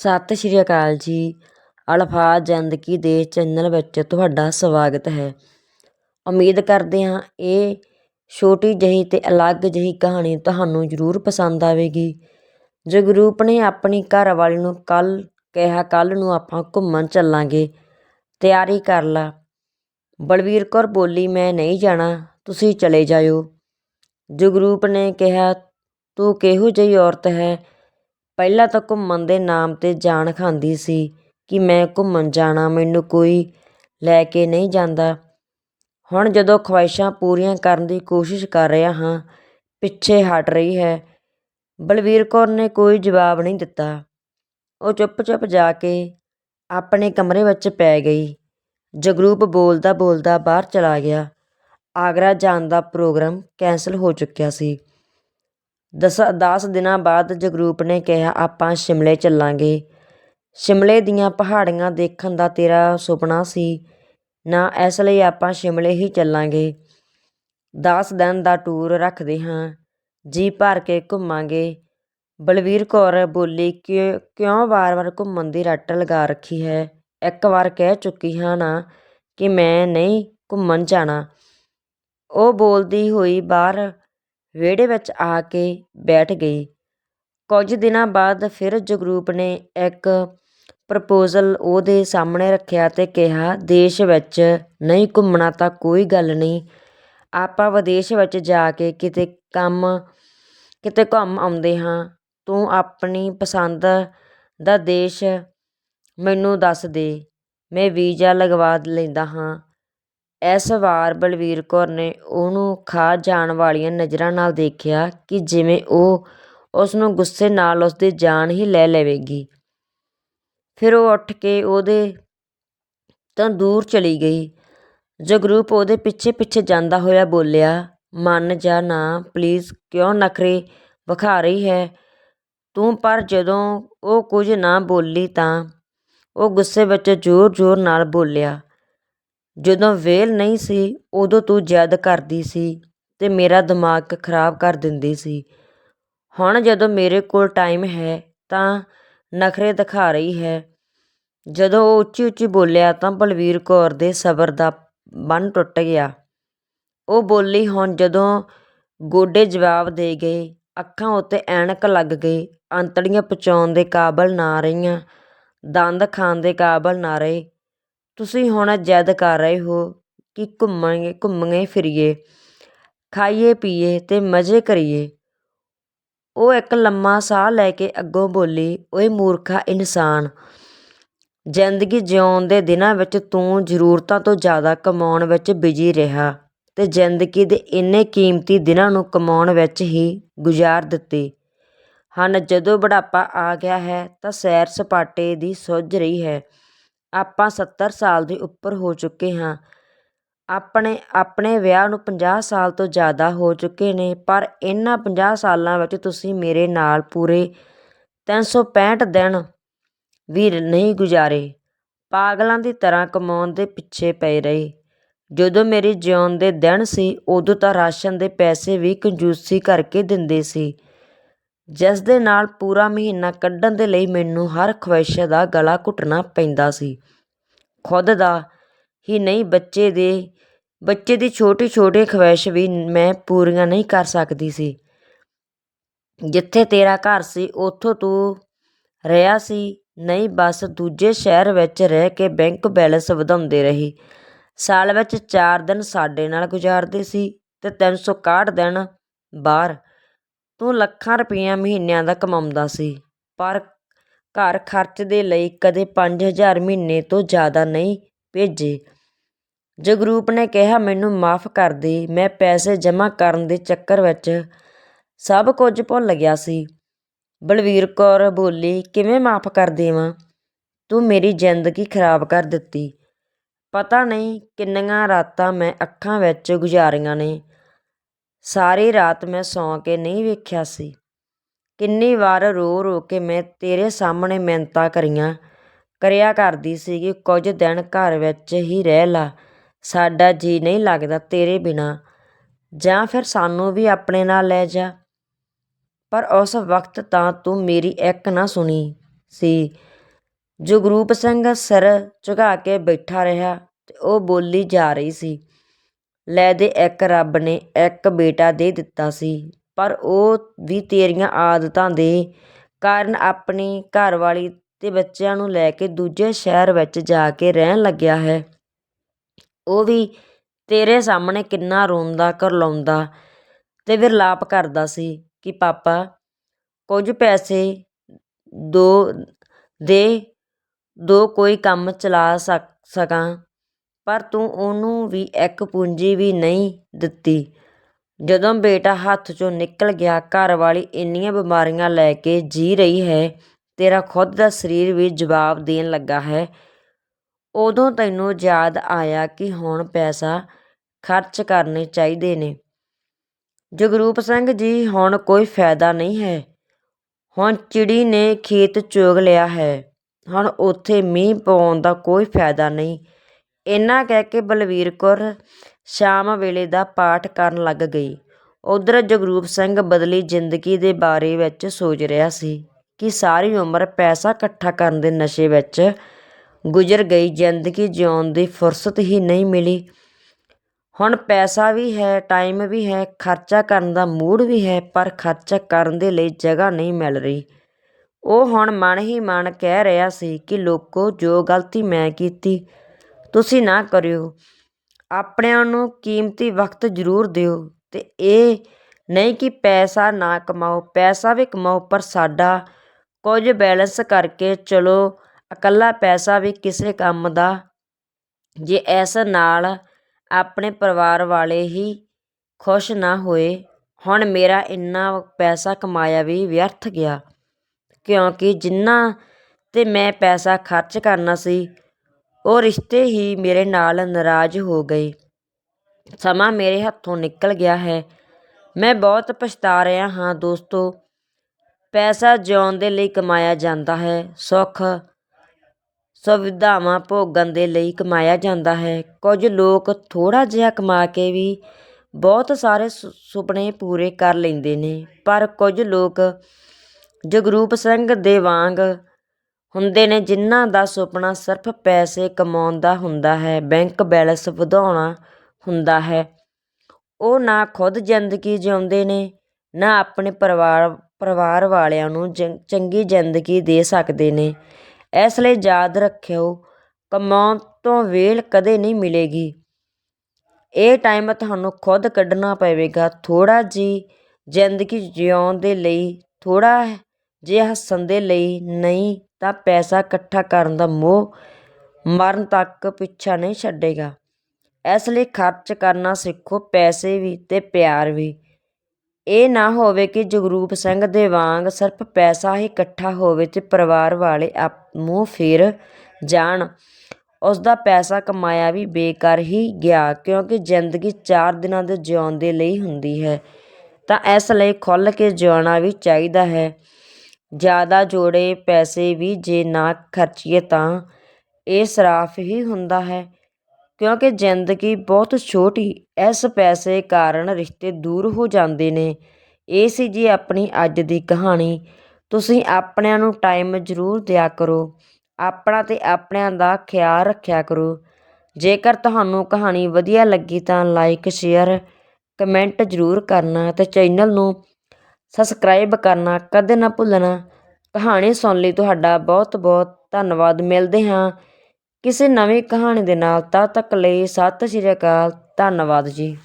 ਸਤਿ ਸ਼੍ਰੀ ਅਕਾਲ ਜੀ। ਅਲਫਾਜ਼ ਜ਼ਿੰਦਗੀ ਦੇ ਚੈਨਲ ਵਿੱਚ ਤੁਹਾਡਾ ਸਵਾਗਤ ਹੈ। ਉਮੀਦ ਕਰਦੇ ਹਾਂ ਇਹ ਛੋਟੀ ਜਿਹੀ ਤੇ ਅਲੱਗ ਜਿਹੀ ਕਹਾਣੀ ਤੁਹਾਨੂੰ ਜ਼ਰੂਰ ਪਸੰਦ ਆਵੇਗੀ। ਜਗਰੂਪ ਨੇ ਆਪਣੀ ਘਰ ਵਾਲੀ ਨੂੰ ਕੱਲ ਕਿਹਾ ਕੱਲ ਨੂੰ ਆਪਾਂ ਘੁੰਮਣ ਚੱਲਾਂਗੇ। ਤਿਆਰੀ ਕਰ ਲਾ। ਬਲਵੀਰ ਕੌਰ ਬੋਲੀ, ਮੈਂ ਨਹੀਂ ਜਾਣਾ, ਤੁਸੀਂ ਚਲੇ ਜਾਇਓ। ਜਗਰੂਪ ਨੇ ਕਿਹਾ, ਤੂੰ ਕਿਹੋ ਜਿਹੀ ਔਰਤ ਹੈ? ਪਹਿਲਾਂ ਤਾਂ ਘੁੰਮਣ ਦੇ ਨਾਮ 'ਤੇ ਜਾਨ ਖਾਂਦੀ ਸੀ ਕਿ ਮੈਂ ਘੁੰਮਣ ਜਾਣਾ ਮੈਨੂੰ ਕੋਈ ਲੈ ਕੇ ਨਹੀਂ ਜਾਂਦਾ। ਹੁਣ ਜਦੋਂ ਖਵਾਇਸ਼ਾਂ ਪੂਰੀਆਂ ਕਰਨ ਦੀ ਕੋਸ਼ਿਸ਼ ਕਰ ਰਿਹਾ ਹਾਂ, ਪਿੱਛੇ ਹਟ ਰਹੀ ਹੈ। ਬਲਵੀਰ ਕੌਰ ਨੇ ਕੋਈ ਜਵਾਬ ਨਹੀਂ ਦਿੱਤਾ। ਉਹ ਚੁੱਪ-ਚੁੱਪ ਜਾ ਕੇ ਆਪਣੇ ਕਮਰੇ ਵਿੱਚ ਪੈ ਗਈ। ਜਗਰੂਪ ਬੋਲਦਾ ਬੋਲਦਾ ਬਾਹਰ ਚਲਾ ਗਿਆ। ਆਗਰਾ ਜਾਣ ਦਾ ਪ੍ਰੋਗਰਾਮ ਕੈਂਸਲ ਹੋ ਚੁੱਕਿਆ ਸੀ। ਦਸ ਦਸ ਦਿਨਾਂ ਬਾਅਦ ਜਗਰੂਪ ਨੇ ਕਿਹਾ, ਆਪਾਂ ਸ਼ਿਮਲੇ ਚੱਲਾਂਗੇ। ਸ਼ਿਮਲੇ ਦੀਆਂ ਪਹਾੜੀਆਂ ਦੇਖਣ ਦਾ ਤੇਰਾ ਸੁਪਨਾ ਸੀ। ਨਾ, ਇਸ ਲਈ ਆਪਾਂ ਸ਼ਿਮਲੇ ਹੀ ਚੱਲਾਂਗੇ। 10 ਦਿਨ ਦਾ ਟੂਰ ਰੱਖਦੇ ਹਾਂ। ਜੀ ਭਰ ਕੇ ਘੁੰਮਾਂਗੇ। ਬਲਵੀਰ ਕੌਰ ਬੋਲੀ ਕਿ ਕਿਉਂ ਵਾਰ-ਵਾਰ ਘੁੰਮਣ ਦੀ ਰੱਟ ਲਗਾ ਰੱਖੀ ਹੈ? ਇੱਕ ਵਾਰ ਕਹਿ ਚੁੱਕੀ ਹਾਂ ਨਾ ਕਿ ਮੈਂ ਨਹੀਂ ਘੁੰਮਣ ਜਾਣਾ। ਉਹ ਬੋਲਦੀ ਹੋਈ ਬਾਹਰ ਵਿਹੜੇ ਵਿੱਚ ਆ ਕੇ ਬੈਠ ਗਈ। ਕੁਝ ਦਿਨਾਂ ਬਾਅਦ ਫਿਰ ਜਗਰੂਪ ਨੇ ਇੱਕ ਪ੍ਰਪੋਜ਼ਲ ਉਹਦੇ ਸਾਹਮਣੇ ਰੱਖਿਆ ਅਤੇ ਕਿਹਾ, ਦੇਸ਼ ਵਿੱਚ ਨਹੀਂ ਘੁੰਮਣਾ ਤਾਂ ਕੋਈ ਗੱਲ ਨਹੀਂ। ਆਪਾਂ ਵਿਦੇਸ਼ ਵਿੱਚ ਜਾ ਕੇ ਕਿਤੇ ਕੰਮ, ਕਿਤੇ ਘੁੰਮ ਆਉਂਦੇ ਹਾਂ। ਤੂੰ ਆਪਣੀ ਪਸੰਦ ਦਾ ਦੇਸ਼ ਮੈਨੂੰ ਦੱਸ ਦੇ। ਮੈਂ ਵੀਜ਼ਾ ਲਗਵਾ ਲੈਂਦਾ ਹਾਂ। ਇਸ ਵਾਰ ਬਲਵੀਰ ਕੌਰ ਨੇ ਉਹਨੂੰ ਖਾ ਜਾਣ ਵਾਲੀਆਂ ਨਜ਼ਰਾਂ ਨਾਲ ਦੇਖਿਆ ਕਿ ਜਿਵੇਂ ਉਹ ਉਸ ਨੂੰ ਗੁੱਸੇ ਨਾਲ ਉਸਦੀ ਜਾਨ ਹੀ ਲੈ ਲਵੇਗੀ। ਫਿਰ ਉਹ ਉੱਠ ਕੇ ਉਹਦੇ ਤੋਂ ਦੂਰ ਚਲੀ ਗਈ। ਜਗਰੂਪ ਉਹਦੇ ਪਿੱਛੇ ਪਿੱਛੇ ਜਾਂਦਾ ਹੋਇਆ ਬੋਲਿਆ, ਮੰਨ ਜਾ ਨਾ, ਪਲੀਜ਼ ਕਿਉਂ ਨਖਰੇ ਵਿਖਾ ਰਹੀ ਹੈ? ਤੂੰ ਪਰ ਜਦੋਂ ਉਹ ਕੁਝ ਨਾ ਬੋਲੀ ਤਾਂ? ਉਹ ਗੁੱਸੇ ਵਿੱਚ ਜ਼ੋਰ-ਜ਼ੋਰ ਨਾਲ ਬੋਲਿਆ ਜਦੋਂ ਵਿਹਲ ਨਹੀਂ ਸੀ, ਉਦੋਂ ਤੂੰ ਜਿੱਦ ਕਰਦੀ ਸੀ ਅਤੇ ਮੇਰਾ ਦਿਮਾਗ ਖਰਾਬ ਕਰ ਦਿੰਦੀ ਸੀ। ਹੁਣ ਜਦੋਂ ਮੇਰੇ ਕੋਲ ਟਾਈਮ ਹੈ ਤਾਂ ਨਖਰੇ ਦਿਖਾ ਰਹੀ ਹੈ। ਜਦੋਂ ਉਹ ਉੱਚੀ-ਉੱਚੀ ਬੋਲਿਆ ਤਾਂ ਬਲਵੀਰ ਕੌਰ ਦੇ ਸਬਰ ਦਾ ਬੰਨ ਟੁੱਟ ਗਿਆ। ਉਹ ਬੋਲੀ, ਹੁਣ ਜਦੋਂ ਗੋਡੇ ਜਵਾਬ ਦੇ ਗਏ, ਅੱਖਾਂ ਉੱਤੇ ਐਨਕ ਲੱਗ ਗਈ, ਅੰਤੜੀਆਂ ਪਚਾਉਣ ਦੇ ਕਾਬਲ ਨਾ ਰਹੀਆਂ, ਦੰਦ ਖਾਣ ਦੇ ਕਾਬਲ ਨਾ ਰਹੇ ਤੁਸੀਂ ਹੁਣ ਜਿੱਦ ਕਰ ਰਹੇ ਹੋ ਕਿ ਘੁੰਮਾਂਗੇ, ਘੁੰਮੀਏ, ਫਿਰੀਏ, ਖਾਈਏ, ਪੀਏ ਤੇ ਮਜ਼ੇ ਕਰੀਏ। ਉਹ ਇੱਕ ਲੰਮਾ ਸਾਹ ਲੈ ਕੇ ਅੱਗੋਂ ਬੋਲੀ, ਓਏ ਮੂਰਖਾ ਇਨਸਾਨ, ਜ਼ਿੰਦਗੀ ਜਿਉਣ ਦੇ ਦਿਨਾਂ ਵਿੱਚ ਤੂੰ ਜ਼ਰੂਰਤਾਂ ਤੋਂ ਜ਼ਿਆਦਾ ਕਮਾਉਣ ਵਿੱਚ ਬਿਜ਼ੀ ਰਿਹਾ ਤੇ ਜ਼ਿੰਦਗੀ ਦੇ ਇੰਨੇ ਕੀਮਤੀ ਦਿਨਾਂ ਨੂੰ ਕਮਾਉਣ ਵਿੱਚ ਹੀ ਗੁਜ਼ਾਰ ਦਿੱਤੇ ਹਨ, ਜਦੋਂ ਬੁਢਾਪਾ ਆ ਗਿਆ ਹੈ ਤਾਂ ਸੈਰ ਸਪਾਟੇ ਦੀ ਸੁੱਝ ਰਹੀ ਹੈ। ਆਪਾਂ 70 ਸਾਲ ਦੇ ਉੱਪਰ ਹੋ ਚੁੱਕੇ ਹਾਂ। ਆਪਣੇ ਆਪਣੇ ਵਿਆਹ ਨੂੰ 50 ਸਾਲ ਤੋਂ ਜ਼ਿਆਦਾ ਹੋ ਚੁੱਕੇ ਨੇ, ਪਰ ਇਹਨਾਂ 50 ਸਾਲਾਂ ਵਿੱਚ ਤੁਸੀਂ ਮੇਰੇ ਨਾਲ ਪੂਰੇ 365 ਦਿਨ ਵੀ ਨਹੀਂ ਗੁਜ਼ਾਰੇ। ਪਾਗਲਾਂ ਦੀ ਤਰ੍ਹਾਂ ਕਮਾਉਣ ਦੇ ਪਿੱਛੇ ਪਏ ਰਹੇ। ਜਦੋਂ ਮੇਰੇ ਜਿਉਣ ਦੇ ਦਿਨ ਸੀ, ਉਦੋਂ ਤਾਂ ਰਾਸ਼ਨ ਦੇ ਪੈਸੇ ਵੀ ਕੰਜੂਸੀ ਕਰਕੇ ਦਿੰਦੇ ਸੀ। ਜਿਸ ਦੇ ਨਾਲ ਪੂਰਾ ਮਹੀਨਾ ਕੱਢਣ ਦੇ ਲਈ ਮੈਨੂੰ ਹਰ ਖਵਾਇਸ਼ ਦਾ ਗਲਾ ਘੁੱਟਣਾ ਪੈਂਦਾ ਸੀ। ਖੁਦ ਦਾ ਹੀ ਨਹੀਂ, ਬੱਚੇ ਦੇ, ਬੱਚੇ ਦੀ ਛੋਟੀ ਛੋਟੀ ਖਵਾਇਸ਼ ਵੀ ਮੈਂ ਪੂਰੀਆਂ ਨਹੀਂ ਕਰ ਸਕਦੀ ਸੀ। ਜਿੱਥੇ ਤੇਰਾ ਘਰ ਸੀ, ਉੱਥੋਂ ਤੂੰ ਰਿਹਾ ਸੀ। ਨਹੀਂ, ਬਸ ਦੂਜੇ ਸ਼ਹਿਰ ਵਿੱਚ ਰਹਿ ਕੇ ਬੈਂਕ ਬੈਲੈਂਸ ਵਧਾਉਂਦੇ ਰਹੀ। ਸਾਲ ਵਿੱਚ 4 ਦਿਨ ਸਾਡੇ ਨਾਲ ਗੁਜ਼ਾਰਦੇ ਸੀ ਤੇ 361 ਦਿਨ ਬਾਹਰ ਤੂੰ ਲੱਖਾਂ ਰੁਪਈਆ ਮਹੀਨਿਆਂ ਦਾ ਕਮਾਉਂਦਾ ਸੀ, ਪਰ ਘਰ ਖਰਚ ਦੇ ਲਈ ਕਦੇ ਪੰਜ ਹਜ਼ਾਰ ਮਹੀਨੇ ਤੋਂ ਜ਼ਿਆਦਾ ਨਹੀਂ ਭੇਜੇ। ਜਗਰੂਪ ਨੇ ਕਿਹਾ, ਮੈਨੂੰ ਮਾਫ ਕਰ ਦੇ, ਮੈਂ ਪੈਸੇ ਜਮ੍ਹਾਂ ਕਰਨ ਦੇ ਚੱਕਰ ਵਿੱਚ ਸਭ ਕੁਝ ਭੁੱਲ ਗਿਆ ਸੀ। ਬਲਵੀਰ ਕੌਰ ਬੋਲੀ, ਕਿਵੇਂ ਮਾਫ ਕਰ ਦੇਵਾਂ? ਤੂੰ ਮੇਰੀ ਜ਼ਿੰਦਗੀ ਖਰਾਬ ਕਰ ਦਿੱਤੀ। ਪਤਾ ਨਹੀਂ ਕਿੰਨੀਆਂ ਰਾਤਾਂ ਮੈਂ ਅੱਖਾਂ ਵਿੱਚ ਗੁਜ਼ਾਰੀਆਂ ਨੇ। ਸਾਰੀ ਰਾਤ ਮੈਂ ਸੌਂ ਕੇ ਨਹੀਂ ਵੇਖਿਆ ਸੀ। ਕਿੰਨੀ ਵਾਰ ਰੋ ਰੋ ਕੇ ਮੈਂ ਤੇਰੇ ਸਾਹਮਣੇ ਮਿੰਨਤਾਂ ਕਰੀਆਂ। ਕਰਿਆ ਕਰਦੀ ਸੀ ਕਿ ਕੁਝ ਦਿਨ ਘਰ ਵਿੱਚ ਹੀ ਰਹਿ ਲਾ। ਸਾਡਾ ਜੀ ਨਹੀਂ ਲੱਗਦਾ ਤੇਰੇ ਬਿਨਾ। ਜਾਂ ਫਿਰ ਸਾਨੂੰ ਵੀ ਆਪਣੇ ਨਾਲ ਲੈ ਜਾ। ਪਰ ਉਸ ਵਕਤ ਤਾਂ ਤੂੰ ਮੇਰੀ ਇੱਕ ਨਾ ਸੁਣੀ ਸੀ। ਜਗਰੂਪ ਸਿੰਘ ਸਿਰ ਝੁਕਾ ਕੇ ਬੈਠਾ ਰਿਹਾ ਤੇ ਉਹ ਬੋਲੀ ਜਾ ਰਹੀ ਸੀ ਲੈ ਦੇ, ਇੱਕ ਰੱਬ ਨੇ ਇੱਕ ਬੇਟਾ ਦੇ ਦਿੱਤਾ ਸੀ। ਪਰ ਉਹ ਵੀ ਤੇਰੀਆਂ ਆਦਤਾਂ ਦੇ ਕਾਰਨ ਆਪਣੀ ਘਰਵਾਲੀ ਅਤੇ ਬੱਚਿਆਂ ਨੂੰ ਲੈ ਕੇ ਦੂਜੇ ਸ਼ਹਿਰ ਵਿੱਚ ਜਾ ਕੇ ਰਹਿਣ ਲੱਗਿਆ ਹੈ। ਉਹ ਵੀ ਤੇਰੇ ਸਾਹਮਣੇ ਕਿੰਨਾ ਰੋਂਦਾ ਕਰਲਾਉਂਦਾ ਅਤੇ ਵਿਰਲਾਪ ਕਰਦਾ ਸੀ ਕਿ, ਪਾਪਾ, ਕੁਝ ਪੈਸੇ ਦੋ, ਦੇ, ਦੋ ਕੋਈ ਕੰਮ ਚਲਾ ਸਕ, ਸਕਾਂ। ਪਰ ਤੂੰ ਉਹਨੂੰ ਵੀ ਇੱਕ ਪੂੰਜੀ ਵੀ ਨਹੀਂ ਦਿੱਤੀ। ਜਦੋਂ ਬੇਟਾ ਹੱਥ ਚੋਂ ਨਿਕਲ ਗਿਆ, ਘਰ ਵਾਲੀ ਇੰਨੀਆਂ ਬਿਮਾਰੀਆਂ ਲੈ ਕੇ ਜੀ ਰਹੀ ਹੈ, ਤੇਰਾ ਖੁਦ ਦਾ ਸਰੀਰ ਵੀ ਜਵਾਬ ਦੇਣ ਲੱਗਾ ਹੈ। ਉਦੋਂ ਤੈਨੂੰ ਯਾਦ ਆਇਆ ਕਿ ਹੁਣ ਪੈਸਾ ਖਰਚ ਕਰਨੇ ਚਾਹੀਦੇ ਨੇ। ਜਗਰੂਪ ਸਿੰਘ ਜੀ, ਹੁਣ ਕੋਈ ਫਾਇਦਾ ਨਹੀਂ ਹੈ। ਹੁਣ ਚਿੜੀ ਨੇ ਖੇਤ ਚੋਗ ਲਿਆ ਹੈ। ਹੁਣ ਉੱਥੇ ਮੀਂਹ ਪਾਉਣ ਦਾ ਕੋਈ ਫਾਇਦਾ ਨਹੀਂ। ਇੰਨਾ ਕਹਿ ਕੇ ਬਲਵੀਰ ਕੌਰ ਸ਼ਾਮ ਵੇਲੇ ਦਾ ਪਾਠ ਕਰਨ ਲੱਗ ਗਈ। ਉੱਧਰ ਜਗਰੂਪ ਸਿੰਘ ਬਦਲੀ ਜ਼ਿੰਦਗੀ ਦੇ ਬਾਰੇ ਵਿੱਚ ਸੋਚ ਰਿਹਾ ਸੀ ਕਿ ਸਾਰੀ ਉਮਰ ਪੈਸਾ ਇਕੱਠਾ ਕਰਨ ਦੇ ਨਸ਼ੇ ਵਿੱਚ ਗੁਜ਼ਰ ਗਈ, ਜ਼ਿੰਦਗੀ ਜਿਉਣ ਦੀ ਫੁਰਸਤ ਹੀ ਨਹੀਂ ਮਿਲੀ। ਹੁਣ ਪੈਸਾ ਵੀ ਹੈ ਟਾਈਮ ਵੀ ਹੈ, ਖਰਚਾ ਕਰਨ ਦਾ ਮੂਡ ਵੀ ਹੈ, ਪਰ ਖਰਚਾ ਕਰਨ ਦੇ ਲਈ ਜਗ੍ਹਾ ਨਹੀਂ ਮਿਲ ਰਹੀ। ਉਹ ਹੁਣ ਮਨ ਹੀ ਮਨ ਕਹਿ ਰਿਹਾ ਸੀ ਕਿ ਲੋਕੋ ਜੋ ਗਲਤੀ ਮੈਂ ਕੀਤੀ ਤੁਸੀਂ ਨਾ ਕਰਿਓ। ਆਪਣਿਆਂ ਨੂੰ ਕੀਮਤੀ ਵਕਤ ਜ਼ਰੂਰ ਦਿਓ ਅਤੇ ਇਹ ਨਹੀਂ ਕਿ ਪੈਸਾ ਨਾ ਕਮਾਓ। ਪੈਸਾ ਵੀ ਕਮਾਓ, ਪਰ ਸਾਡਾ ਕੁਝ ਬੈਲੈਂਸ ਕਰਕੇ ਚਲੋ। ਇਕੱਲਾ ਪੈਸਾ ਵੀ ਕਿਸੇ ਕੰਮ ਦਾ। ਜੇ ਇਸ ਨਾਲ ਆਪਣੇ ਪਰਿਵਾਰ ਵਾਲੇ ਹੀ ਖੁਸ਼ ਨਾ ਹੋਏ, ਹੁਣ ਮੇਰਾ ਇੰਨਾ ਪੈਸਾ ਕਮਾਇਆ ਵੀ ਵਿਅਰਥ ਗਿਆ। ਕਿਉਂਕਿ ਜਿੰਨਾ ਤੇ ਮੈਂ ਪੈਸਾ ਖਰਚ ਕਰਨਾ ਸੀ ਉਹ ਰਿਸ਼ਤੇ ਹੀ ਮੇਰੇ ਨਾਲ ਨਾਰਾਜ਼ ਹੋ ਗਏ। ਸਮਾਂ ਮੇਰੇ ਹੱਥੋਂ ਨਿਕਲ ਗਿਆ ਹੈ। ਮੈਂ ਬਹੁਤ ਪਛਤਾ ਰਿਹਾ ਹਾਂ ਦੋਸਤੋ। ਪੈਸਾ ਜਿਉਣ ਦੇ ਲਈ ਕਮਾਇਆ ਜਾਂਦਾ ਹੈ। ਸੁੱਖ ਸੁਵਿਧਾਵਾਂ ਭੋਗਣ ਦੇ ਲਈ ਕਮਾਇਆ ਜਾਂਦਾ ਹੈ। ਕੁਝ ਲੋਕ ਥੋੜਾ ਜਿਹਾ ਕਮਾ ਕੇ ਵੀ ਬਹੁਤ ਸਾਰੇ ਸੁ- ਸੁਪਨੇ ਪੂਰੇ ਕਰ ਲੈਂਦੇ ਨੇ। ਪਰ ਕੁਝ ਲੋਕ ਜਗਰੂਪ ਸਿੰਘ ਦੇ ਵਾਂਗ ਹੁੰਦੇ ਨੇ ਜਿਨ੍ਹਾਂ ਦਾ ਸੁਪਨਾ ਸਿਰਫ ਪੈਸੇ ਕਮਾਉਣ ਦਾ ਹੁੰਦਾ ਹੈ, ਬੈਂਕ ਬੈਲੈਂਸ ਵਧਾਉਣਾ ਹੁੰਦਾ ਹੈ। ਉਹ ਨਾ ਖੁਦ ਜ਼ਿੰਦਗੀ ਜਿਉਂਦੇ ਨੇ, ਨਾ ਆਪਣੇ ਪਰਿਵਾਰ ਪਰਿਵਾਰ ਵਾਲਿਆਂ ਨੂੰ ਜੰ- ਚੰਗੀ ਜ਼ਿੰਦਗੀ ਦੇ ਸਕਦੇ ਨੇ। ਇਸ ਲਈ ਯਾਦ ਰੱਖਿਓ, ਕਮਾਉਣ ਤੋਂ ਵੇਲ ਕਦੇ ਨਹੀਂ ਮਿਲੇਗੀ। ਇਹ ਟਾਈਮ ਤੁਹਾਨੂੰ ਖੁਦ ਕੱਢਣਾ ਪਵੇਗਾ। ਥੋੜ੍ਹਾ ਜੀ ਜ਼ਿੰਦਗੀ ਜਿਉਣ ਦੇ ਲਈ, ਥੋੜ੍ਹਾ ਜੇ ਹੱਸਣ ਦੇ ਲਈ ਨਹੀਂ ਤਾਂ ਪੈਸਾ ਇਕੱਠਾ ਕਰਨ ਦਾ ਮੋਹ ਮਰਨ ਤੱਕ ਪਿੱਛਾ ਨਹੀਂ ਛੱਡੇਗਾ। ਇਸ ਲਈ ਖਰਚ ਕਰਨਾ ਸਿੱਖੋ, ਪੈਸੇ ਵੀ ਅਤੇ ਪਿਆਰ ਵੀ। ਇਹ ਨਾ ਹੋਵੇ ਕਿ ਜਗਰੂਪ ਸਿੰਘ ਦੇ ਵਾਂਗ ਸਿਰਫ ਪੈਸਾ ਹੀ ਇਕੱਠਾ ਹੋਵੇ ਅਤੇ ਪਰਿਵਾਰ ਵਾਲੇ ਆਪ ਮੂੰਹ ਫੇਰ ਜਾਣ। ਉਸ ਦਾ ਪੈਸਾ ਕਮਾਇਆ ਵੀ ਬੇਕਾਰ ਹੀ ਗਿਆ, ਕਿਉਂਕਿ ਜ਼ਿੰਦਗੀ 4 ਦਿਨਾਂ ਦੇ ਜਿਉਣ ਦੇ ਲਈ ਹੁੰਦੀ ਹੈ। ਤਾਂ ਇਸ ਲਈ ਖੁੱਲ੍ਹ ਕੇ ਜਿਉਣਾ ਵੀ ਚਾਹੀਦਾ ਹੈ। ਜ਼ਿਆਦਾ ਜੋੜੇ ਪੈਸੇ ਵੀ ਜੇ ਨਾ ਖਰਚੀਏ ਤਾਂ ਇਹ ਸਰਾਫ ਹੀ ਹੁੰਦਾ ਹੈ। ਕਿਉਂਕਿ ਜ਼ਿੰਦਗੀ ਬਹੁਤ ਛੋਟੀ, ਇਸ ਪੈਸੇ ਕਾਰਨ ਰਿਸ਼ਤੇ ਦੂਰ ਹੋ ਜਾਂਦੇ ਨੇ। ਇਹ ਸੀ ਜੀ ਆਪਣੀ ਅੱਜ ਦੀ ਕਹਾਣੀ। ਤੁਸੀਂ ਆਪਣਿਆਂ ਨੂੰ ਟਾਈਮ ਜ਼ਰੂਰ ਦਿਆ ਕਰੋ। ਆਪਣਾ ਅਤੇ ਆਪਣਿਆਂ ਦਾ ਖਿਆਲ ਰੱਖਿਆ ਕਰੋ। ਜੇਕਰ ਤੁਹਾਨੂੰ ਕਹਾਣੀ ਵਧੀਆ ਲੱਗੀ ਤਾਂ ਲਾਈਕ ਸ਼ੇਅਰ ਕਮੈਂਟ ਜ਼ਰੂਰ ਕਰਨਾ ਅਤੇ ਚੈਨਲ ਨੂੰ ਸਬਸਕ੍ਰਾਈਬ ਕਰਨਾ ਕਦੇ ਨਾ ਭੁੱਲਣਾ। ਕਹਾਣੀ ਸੁਣ ਲਈ ਤੁਹਾਡਾ ਬਹੁਤ ਬਹੁਤ ਧੰਨਵਾਦ। ਮਿਲਦੇ ਹਾਂ ਕਿਸੇ ਨਵੀਂ ਕਹਾਣੀ ਦੇ ਨਾਲ, ਤਦ ਤੱਕ ਲਈ ਸਤਿ ਸ਼੍ਰੀ ਅਕਾਲ। ਧੰਨਵਾਦ ਜੀ।